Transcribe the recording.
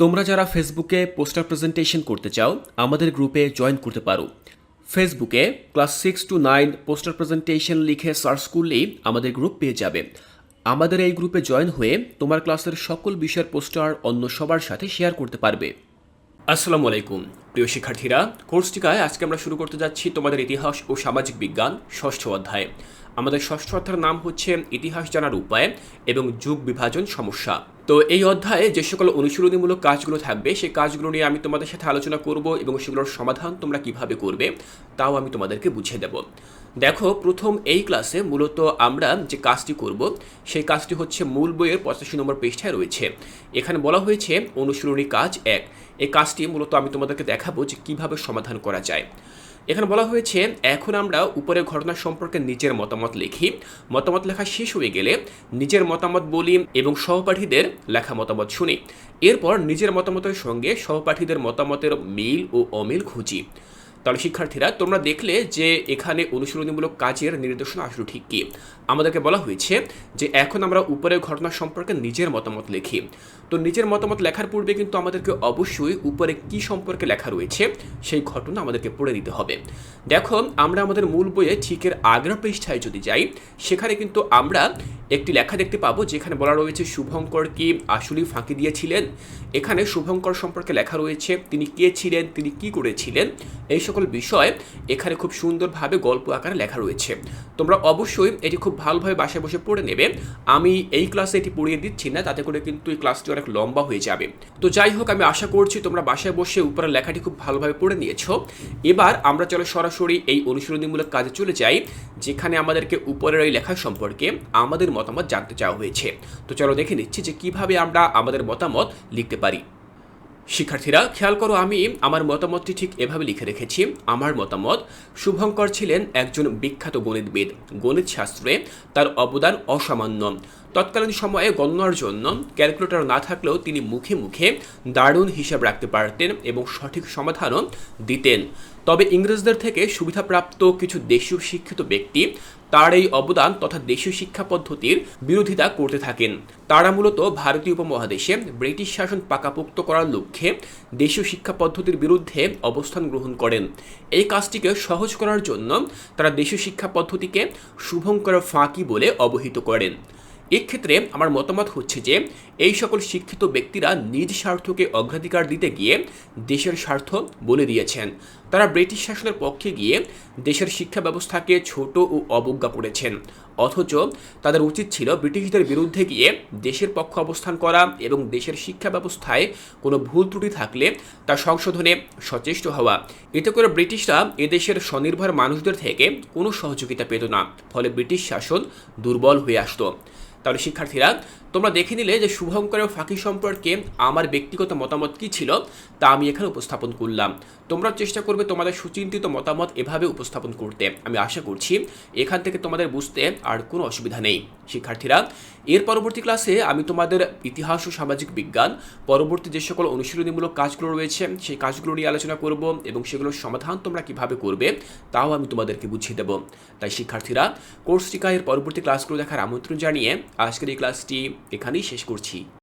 তোমরা যারা ফেসবুকে পোস্টার প্রেজেন্টেশন করতে চাও, আমাদের গ্রুপে জয়েন করতে পারো। ফেসবুকে class six to nine poster presentation লিখে সার্চ করলেই আমাদের গ্রুপ পেয়ে যাবে। আমাদের এই গ্রুপে জয়েন হয়ে তোমার ক্লাসের সকল বিষয়ের পোস্টার অন্য সবার সাথে শেয়ার করতে পারবে। আসসালামু আলাইকুম। প্রিয় শিক্ষার্থীরা, কোর্সটিকায় আজকে আমরা শুরু করতে যাচ্ছি তোমাদের ইতিহাস ও সামাজিক বিজ্ঞান ষষ্ঠ অধ্যায়। আমাদের ষষ্ঠ অধ্যায়ের নাম হচ্ছে ইতিহাস জানার উপায় এবং যুগ বিভাজন সমস্যা। তো এই অধ্যায়ে যে সকল অনুশীলনীমূলক কাজগুলো থাকবে, সেই কাজগুলো নিয়ে আমি তোমাদের সাথে আলোচনা করব এবং সেগুলোর সমাধান তোমরা কীভাবে করবে। তাও আমি তোমাদেরকে বুঝিয়ে দেব। দেখো, প্রথম এই ক্লাসে মূলত আমরা যে কাজটি করব, সেই কাজটি হচ্ছে মূল বইয়ের পঁচাশি নম্বর পৃষ্ঠায় রয়েছে। এখানে বলা হয়েছে অনুশীলনী কাজ এক। এই কাজটি মূলত আমি তোমাদেরকে দেখাবো যে কীভাবে সমাধান করা যায়। এখানে বলা হয়েছে, এখন আমরা উপরের ঘটনা সম্পর্কে নিজের মতামত লিখি। মতামত লেখা শেষ হয়ে গেলে নিজের মতামত বলি এবং সহপাঠীদের লেখা মতামত শুনি। এরপর নিজের মতামতের সঙ্গে সহপাঠীদের মতামতের মিল ও অমিল খুঁজি। তাহলে শিক্ষার্থীরা, তোমরা দেখলে যে এখানে অনুশীলনীমূলক কাজের নির্দেশনা আসলে ঠিক কি? আমাদেরকে বলা হয়েছে যে, এখন আমরা উপরের ঘটনা সম্পর্কে নিজের মতামত লিখি। তো নিজের মতামত লেখার পূর্বে কিন্তু আমাদেরকে অবশ্যই উপরে কি সম্পর্কে লেখা রয়েছে সেই ঘটনা আমাদেরকে পড়ে দিতে হবে। দেখো, আমরা আমাদের মূল বইয়ে ঠিকের আগের পৃষ্ঠায় যদি যাই, সেখানে কিন্তু আমরা একটি লেখা দেখতে পাবো যেখানে বলা রয়েছে, শুভঙ্কর কি আসলেই ফাঁকি দিয়েছিলেন? এখানে শুভঙ্কর সম্পর্কে লেখা রয়েছে, তিনি কে ছিলেন? তিনি কি করেছিলেন? এই সকল বিষয় এখানে খুব সুন্দরভাবে গল্প আকারে লেখা রয়েছে। তোমরা অবশ্যই এটি খুব ভালোভাবে বাসায় বসে পড়ে নেবে। আমি এই ক্লাসে এটি পড়িয়ে দিচ্ছি না, তাতে করে কিন্তু এই ক্লাসটি অনেক লম্বা হয়ে যাবে। তো যাই হোক, আমি আশা করছি তোমরা বাসায় বসে উপরের লেখাটি খুব ভালোভাবে পড়ে নিয়েছো। এবার আমরা চলো সরাসরি এই অনুশীলনীমূলক কাজে চলে যাই, যেখানে আমাদেরকে উপরের ওই লেখা সম্পর্কে আমাদের মতামত জানতে চাওয়া হয়েছে। তো চলো দেখে নিচ্ছি যে কীভাবে আমরা আমাদের মতামত লিখতে পারি। শিক্ষার্থীরা, খেয়াল করো আমি আমার মতামতটি ঠিক এভাবে লিখে রেখেছি। আমার মতামত, শুভঙ্কর ছিলেন একজন বিখ্যাত গণিতবিদ। গণিত শাস্ত্রে তার অবদান অসামান্য। তৎকালীন সময়ে গণনার জন্য ক্যালকুলেটর না থাকলেও তিনি মুখে মুখে দারুণ হিসাব রাখতে পারতেন এবং সঠিক সমাধানও দিতেন। তবে ইংরেজদের থেকে সুবিধাপ্রাপ্ত কিছু দেশীয় শিক্ষিত ব্যক্তি তার এই অবদান তথা দেশীয় শিক্ষা পদ্ধতির বিরোধিতা করতে থাকেন। তারা মূলত ভারতীয় উপমহাদেশে ব্রিটিশ শাসন পাকাপোক্ত করার লক্ষ্যে দেশীয় শিক্ষা পদ্ধতির বিরুদ্ধে অবস্থান গ্রহণ করেন। এই কাজটিকে সহজ করার জন্য তারা দেশীয় শিক্ষা পদ্ধতিকে শুভঙ্কর ফাঁকি বলে অবহিত করেন। এক্ষেত্রে আমার মতামত হচ্ছে যে, এই সকল শিক্ষিত ব্যক্তিরা নিজ স্বার্থকে অগ্রাধিকার দিতে গিয়ে দেশের স্বার্থ বলে দিয়েছেন। তারা ব্রিটিশ শাসনের পক্ষে গিয়ে দেশের শিক্ষা ব্যবস্থাকে ছোট ও অবজ্ঞা করেছেন। অথচ তাদের উচিত ছিল ব্রিটিশদের বিরুদ্ধে গিয়ে দেশের পক্ষ অবস্থান করা এবং দেশের শিক্ষা ব্যবস্থায় কোনো ভুল ত্রুটি থাকলে তা সংশোধনে সচেষ্ট হওয়া। এতে করে ব্রিটিশরা এদেশের স্বনির্ভর মানুষদের থেকে কোনো সহযোগিতা পেত না, ফলে ব্রিটিশ শাসন দুর্বল হয়ে আসতো। তাহলে শিক্ষার্থীরা, তোমরা দেখে নিলে যে শুভঙ্করের ফাঁকি সম্পর্কে আমার ব্যক্তিগত মতামত কী ছিল তা আমি এখানে উপস্থাপন করলাম। তোমরা চেষ্টা করবে তোমাদের সুচিন্তিত মতামত এভাবে উপস্থাপন করতে আমি আশা করছি এখান থেকে তোমাদের বুঝতে আর কোনো অসুবিধা নেই। শিক্ষার্থীরা, এর পরবর্তী ক্লাসে আমি তোমাদের ইতিহাস ও সামাজিক বিজ্ঞান, পরবর্তী যে সকল অনুশীলনীমূলক কাজগুলো রয়েছে, সেই কাজগুলো নিয়ে আলোচনা করব এবং সেগুলোর সমাধান তোমরা কীভাবে করবে তাও আমি তোমাদেরকে বুঝিয়ে দেব। তাই শিক্ষার্থীরা কোর্সটিকা এর পরবর্তী ক্লাসগুলো দেখার আমন্ত্রণ জানিয়ে আজকের এই ক্লাসটি এখানেই শেষ করছি।